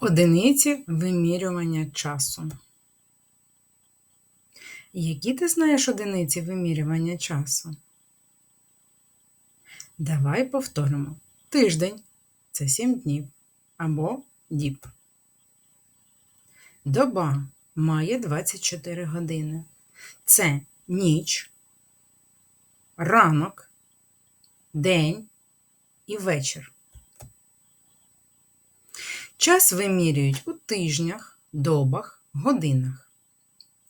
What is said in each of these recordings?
Одиниці вимірювання часу. Які ти знаєш одиниці вимірювання часу? Давай повторимо. Тиждень це 7 днів або діб. Доба має 24 години. Це ніч, ранок, день і вечір. Час вимірюють у тижнях, добах, годинах.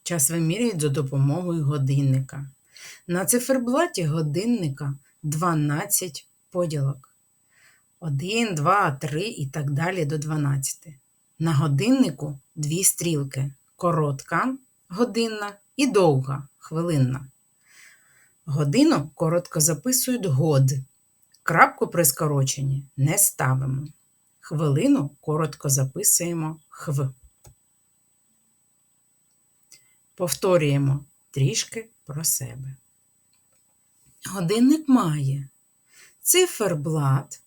Час вимірюють за допомогою годинника. На циферблаті годинника 12 поділок. 1, 2, 3 і так далі до 12. На годиннику дві стрілки коротка годинна і довга хвилинна. Годину коротко записують год. Крапку при скороченні не ставимо. Хвилину коротко записуємо хв. Повторюємо трішки про себе. Годинник має циферблат,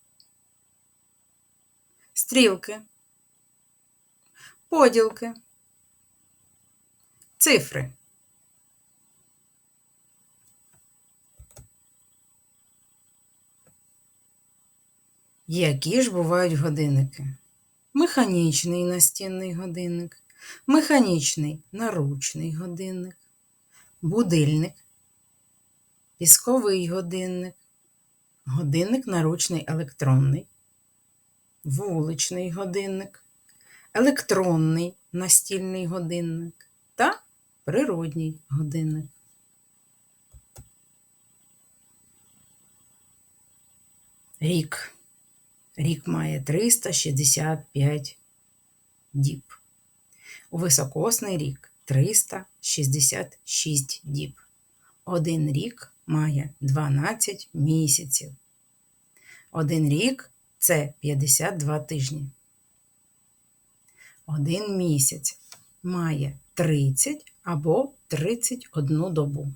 стрілки, поділки, цифри. Які ж бувають годинники? Механічний настінний годинник, механічний наручний годинник, будильник, пісковий годинник, годинник наручний електронний, вуличний годинник, електронний настільний годинник та природній годинник. Рік. Рік має 365 діб. У високосний рік 366 діб. Один рік має 12 місяців. Один рік це 52 тижні. Один місяць має 30 або 31 добу.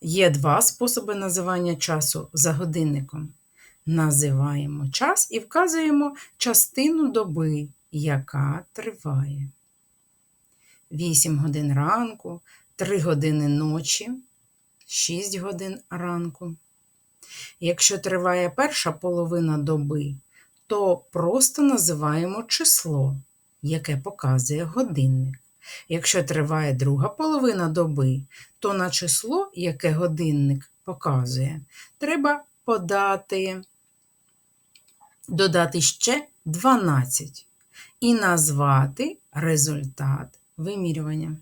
Є два способи називання часу за годинником. Називаємо час і вказуємо частину доби, яка триває. 8 годин ранку, 3 години ночі, 6 годин ранку. Якщо триває перша половина доби, то просто називаємо число, яке показує годинник. Якщо триває друга половина доби, то на число, яке годинник показує, треба подати, додати ще 12 і назвати результат вимірювання.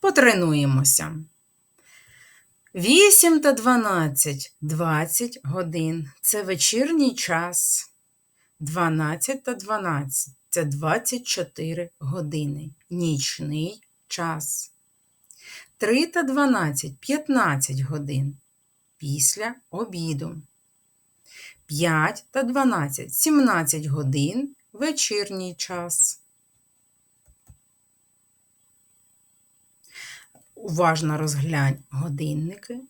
Потренуємося. 8 та 12 20 годин це вечірній час. 12 та 12 це 24 години. Нічний час. 3 та 12 15 годин після обіду. 5 та 12 17 годин вечірній час. Уважно розглянь годинники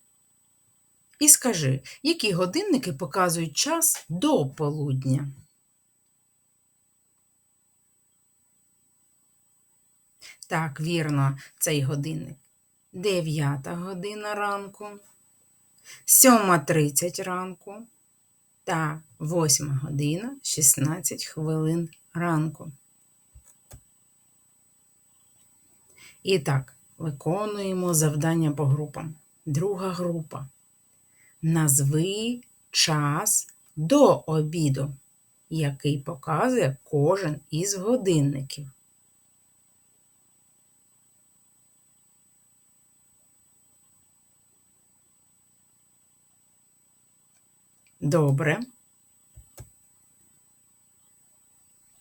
і скажи, які годинники показують час до полудня. Так, вірно, цей годинник. 9 година ранку, 7.30 ранку та 8 година 16 хвилин ранку. І так, виконуємо завдання по групам. Друга група. Назви час до обіду, який показує кожен із годинників. Добре.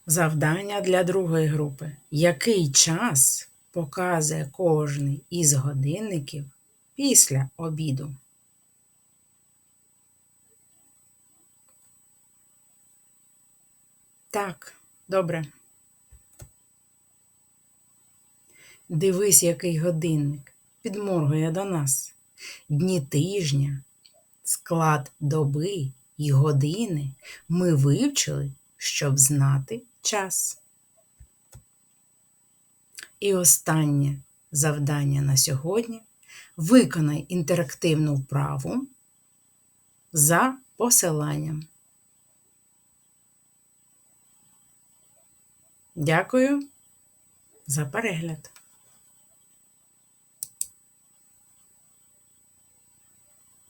Завдання для другої групи. Який час показує кожний із годинників після обіду? Так, добре. Дивись, який годинник підморгує до нас. Дні тижня, Склад доби і години ми вивчили, щоб знати час. І останнє завдання на сьогодні виконай інтерактивну вправу за посиланням. Дякую за перегляд!